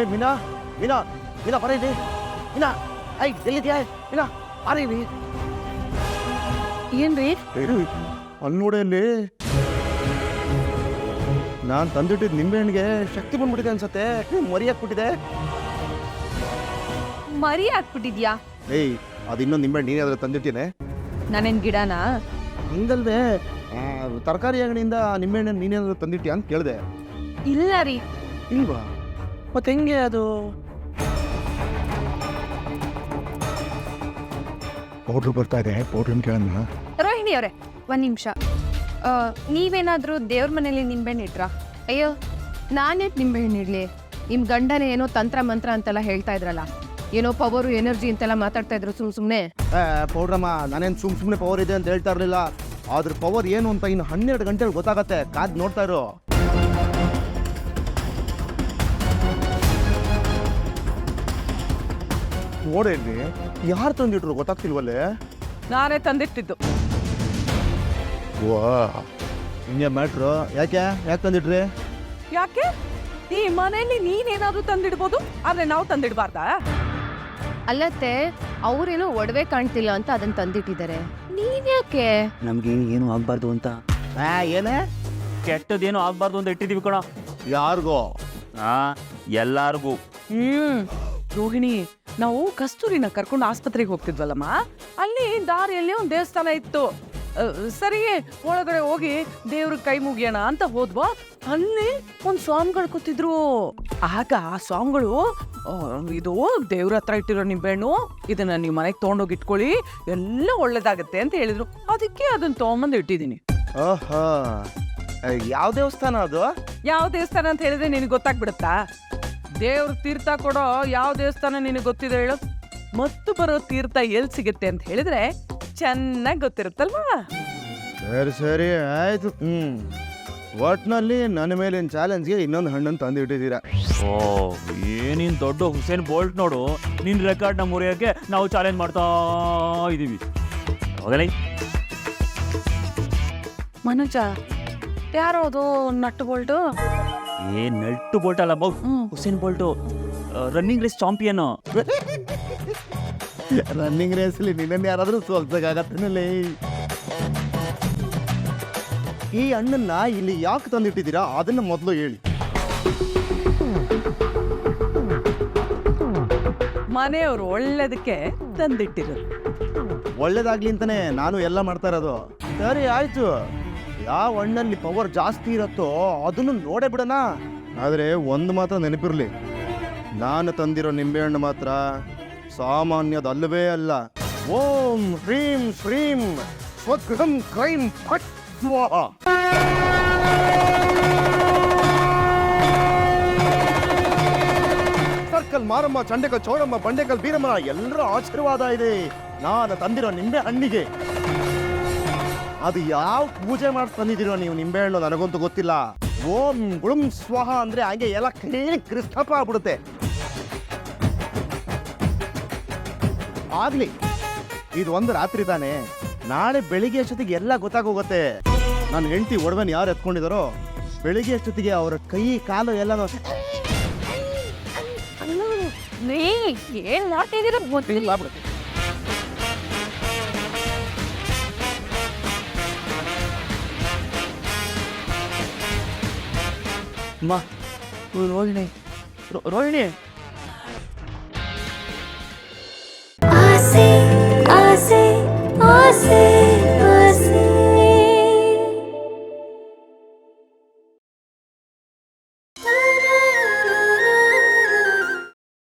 ಏ ಮೀನಾ ಮೀನಾ ಮೀನಾ ಬರೀ ಮೀನಾ ಐ ಎಲ್ಲಿದ್ಯಾ? ಮೀನಾ ಬಾರ ಇಲ್ಲಿ ಏನ್ರಿ? ಅಲ್ಲಿ ನೋಡೆ ಇಲ್ಲಿ ನಾನು ತಂದಿಟ್ಟಿದ್ ನಿಂಬೆಹಣ್ಣಿಗೆ ಶಕ್ತಿ ಬಂದ್ಬಿಟ್ಟಿದೆ ಅನ್ಸತ್ತೆ. ಮರಿ ಹಾಕ್ಬಿಟ್ಟಿದೆ. ಮರಿ ಹಾಕ್ಬಿಟ್ಟಿದ್ಯಾ? ಏಯ್ ಅದು ಇನ್ನೊಂದು ನಿಂಬೆಹಣ್ಣು ನೀನೇ ಅದ್ರ ತಂದಿಟ್ಟಿನೆ. ನಾನೇನ್ ಗಿಡನ? ಹಂಗಲ್ವೇ ತರಕಾರಿ ಅಂಗಡಿಯಿಂದ ನಿಂಬೆಹಣ್ಣು ನೀನೇನಾದ್ರು ತಂದಿಟ್ಟಿ ಅಂತ ಕೇಳಿದೆ. ಇಲ್ಲ ರೀ. ಇಲ್ವಾ? ಮತ್ತೆ ಹೆಂಗೆ ಅದು? ಹೋಟ್ಲು ಬರ್ತಾ ಇದೆ ಪೌಡ್ರನ್ ಕೇಳೋಣ. ರೋಹಿಣಿ ಅವರೇ ಒಂದು ನಿಮಿಷ. ನೀವೇನಾದರೂ ದೇವ್ರ ಮನೇಲಿ ನಿಂಬೆಹಣ್ಣು ಇಟ್ರಾ? ಅಯ್ಯೋ ನಾನೇ ನಿಂಬೆಹಣ್ಣು ಇಡಲಿ? ನಿಮ್ಮ ಗಂಡನೇ ಏನೋ ತಂತ್ರ ಮಂತ್ರ ಅಂತೆಲ್ಲ ಹೇಳ್ತಾ ಇದ್ರಲ್ಲ. ಏನೋ ಪವರು ಎನರ್ಜಿ ಅಂತೆಲ್ಲ ಮಾತಾಡ್ತಾ ಇದ್ರು ಸುಮ್ ಸುಮ್ನೆ. ಪೌಡ್ರಮ್ಮ ನಾನೇನು ಸುಮ್ ಸುಮ್ಮನೆ ಪವರ್ ಇದೆ ಅಂತ ಹೇಳ್ತಾ ಇರಲಿಲ್ಲ. ಅದ್ರ ಪವರ್ ಏನು ಅಂತ ಇನ್ನು ಹನ್ನೆರಡು ಗಂಟೆಗೆ ಗೊತ್ತಾಗತ್ತೆ ಕಾದ್ ನೋಡ್ತಾ ಇರು. ನೋಡೇನ್ರಿ ಯಾರು ತಂದಿಟ್ರು ಗೊತ್ತಾಗ್ತಿಲ್ವಲ್ಲೇ? ನಾನೇ ತಂದಿಟ್ಟಿದ್ದು. ವಾ ಹಿಂಗೆ ಮ್ಯಾಟ್ರು. ಯಾಕೆ? ಯಾಕೆ ತಂದಿಟ್ರಿ? ಯಾಕೆ? ಈ ಮನೆಯಲ್ಲಿ ನೀನೇನಾದ್ರೂ ತಂದಿಡ್ಬೋದು ಆದ್ರೆ ನಾವು ತಂದಿಡ್ಬಾರ್ದಾ? ಅಲ್ಲತ್ತೆ ಅವ್ರೇನೋ ಒಡವೆ ಕಾಣ್ತಿಲ್ಲ ಅಂತ ಅದನ್ನ ತಂದಿಟ್ಟಿದ್ದಾರೆ. ನೀವ್ಯಾಕೆ ನಮ್ಗೆ ಏನು ಆಗ್ಬಾರ್ದು ಅಂತ. ಆ, ಏನೇ? ಕೆಟ್ಟದೇನು ಆಗ್ಬಾರ್ದು ಅಂತ ಇಟ್ಟಿದೀವಿ ಕಣ. ಯಾರಿಗೋ? ಆ ಎಲ್ಲಾರ್ಗೂ. ಹ್ಮ್. ರೋಹಿಣಿ ನಾವು ಕಸ್ತೂರಿನ ಕರ್ಕೊಂಡು ಆಸ್ಪತ್ರೆಗೆ ಹೋಗ್ತಿದ್ವಲ್ಲಮ್ಮ? ಅಲ್ಲಿ ದಾರಿಯಲ್ಲಿ ಒಂದು ದೇವಸ್ಥಾನ ಇತ್ತು. ಸರಿಯೇ ಸರಿ ಒಳಗಡೆ ಹೋಗಿ ದೇವ್ರ ಕೈ ಮುಗಿಯೋಣ ಅಂತ ಹೋದ್ವಾ. ಅಲ್ಲಿ ಒಂದ್ ಸ್ವಾಮಿಗಳು ಕೂತಿದ್ರು. ಆಗ ಆ ಸ್ವಾಮಿಗಳು ಆ, ಇದು ದೇವ್ರ ಹತ್ರ ಇಟ್ಟಿರೋ ನಿಂಬೆಹಣ್ಣು ಇದನ್ನ ನೀವು ಮನೆಗೆ ತೊಗೊಂಡೋಗಿ ಇಟ್ಕೊಳ್ಳಿ. ಎಲ್ಲ ಒಳ್ಳೇದಾಗತ್ತೆ ಅಂತ ಹೇಳಿದ್ರು. ಅದಕ್ಕೆ ಅದನ್ನ ತೊಗೊಂಬಂದು ಇಟ್ಟಿದ್ದೀನಿ. ಆಹಾ ಯಾವ ದೇವಸ್ಥಾನ ಅದು? ಯಾವ ದೇವಸ್ಥಾನ ಅಂತ ಹೇಳಿದ್ರೆ ನಿನಗೆ ಗೊತ್ತಾಗ್ಬಿಡುತ್ತಾ? ದೇವ್ರ ತೀರ್ಥ ಕೊಡೋ ಯಾವ ದೇವಸ್ಥಾನ ನಿನಗೆ ಗೊತ್ತಿದೆ ಹೇಳು? ಮತ್ತು ಬರೋ ತೀರ್ಥ ಎಲ್ಲಿ ಸಿಗುತ್ತೆ ಅಂತ ಹೇಳಿದ್ರೆ ಚೆನ್ನಾಗಿ ಗೊತ್ತಿರುತ್ತಲ್ವಾ? ಸರಿ ಸರಿ ಆಯ್ತು. ಹ್ಮ್. ಒಟ್ನಲ್ಲಿ ನನ್ನ ಮೇಲಿನ ಚಾಲೆಂಜ್ಗೆ ಇನ್ನೊಂದು ಹಣ್ಣನ್ನು ತಂದು ಇಟ್ಟಿದ್ದೀರಾ. ಓ ಏನಿನ್ ದೊಡ್ಡ ಹುಸೇನ್ ಬೋಲ್ಟ್ ನೋಡು. ನಿನ್ನ ಮುರಿಯೋಕೆ ನಾವು ಚಾಲೆಂಜ್ ಮಾಡ್ತಾ ಇದೀವಿ. ಹೋಗಲಿ ಮನುಜ ಯಾರೋದು ನಟ್ಟು ಬೋಲ್ಟು? ಏ ನಟ್ಟು ಬೋಲ್ಟ್ ಅಲ್ಲ ಬೌ Usain Bolt. Running race champion running ರೇಸಲ್ಲಿ ನಿನ್ನ ಯಾರಾದರೂ ಸೋಲ್ಸಕ್ಕಾಗತ್ತೇನಲ್ಲಿ? ಈ ಹಣ್ಣನ್ನ ಇಲ್ಲಿ ಯಾಕೆ ತಂದಿಟ್ಟಿದ್ದೀರಾ? ಅದನ್ನ ಮೊದಲು ಹೇಳಿ. ಮನೆಯವರು ಒಳ್ಳೇದಕ್ಕೆ ತಂದಿಟ್ಟಿರೋದು. ಒಳ್ಳೇದಾಗ್ಲಿ ಅಂತಾನೆ ನಾನು ಎಲ್ಲ ಮಾಡ್ತಾ ಇರೋದು. ಸರಿ ಆಯ್ತು. ಯಾವ ಹಣ್ಣಲ್ಲಿ ಪವರ್ ಜಾಸ್ತಿ ಇರುತ್ತೋ ಅದನ್ನು ನೋಡೇ ಬಿಡೋಣ. ಆದರೆ ಒಂದು ಮಾತ್ರ ನೆನಪಿರಲಿ. ನಾನು ತಂದಿರೋ ನಿಂಬೆಹಣ್ಣು ಮಾತ್ರ ಸಾಮಾನ್ಯದಲ್ಲವೇ ಅಲ್ಲ. ಓಂ ಹ್ರೀಂ ಶ್ರೀಂ ಸ್ವಗೃಹಂ ಕ್ರೈಂ ಫಟ್ ಸರ್ಕಲ್ ಮಾರಮ್ಮ ಚಂಡೆಕಲ್ ಚೌಡಮ್ಮ ಬಂಡೆಕಲ್ ಬೀರಮ್ಮ ಎಲ್ಲರ ಆಶೀರ್ವಾದ ಇದೆ. ನಾನು ತಂದಿರೋ ನಿಂಬೆ ಹಣ್ಣಿಗೆ. ಅದು ಯಾವ ಪೂಜೆ ಮಾಡಿ ತಂದಿದ್ದೀರೋ ನೀವು ನಿಂಬೆಹಣ್ಣು ನನಗಂತೂ ಗೊತ್ತಿಲ್ಲ ಓಂ ಗುಳುಂ ಸ್ವಾಹ ಅಂದ್ರೆ ಹಾಗೆ ಎಲ್ಲ ಕ್ಲೀನ್ ಕ್ರಿಸ್ತಪ ಆಗ್ಬಿಡುತ್ತೆ ಆಗ್ಲಿ ಇದು ಒಂದು ರಾತ್ರಿ ತಾನೆ ನಾಳೆ ಬೆಳಿಗ್ಗೆ ಅಷ್ಟೊತ್ತಿಗೆ ಎಲ್ಲ ಗೊತ್ತಾಗೋಗುತ್ತೆ ನನ್ನ ಹೆಂಡತಿ ಒಡವೆನ ಯಾರು ಎತ್ಕೊಂಡಿದಾರೋ ಬೆಳಿಗ್ಗೆ ಅಷ್ಟೊತ್ತಿಗೆ ಅವರ ಕೈ ಕಾಲು ಎಲ್ಲನೂ ನೀ ಏನ್ ಮಾಡ್ತಿದ್ದೀರ ಗೊತ್ತಿಲ್ಲ ಆಗ್ಬಿಡುತ್ತೆ ಅಮ್ಮ ರೋಹಿಣಿ ರೋ- ರೋಹಿಣಿ ಆಸೆ ಆಸೆ ಆಸೆ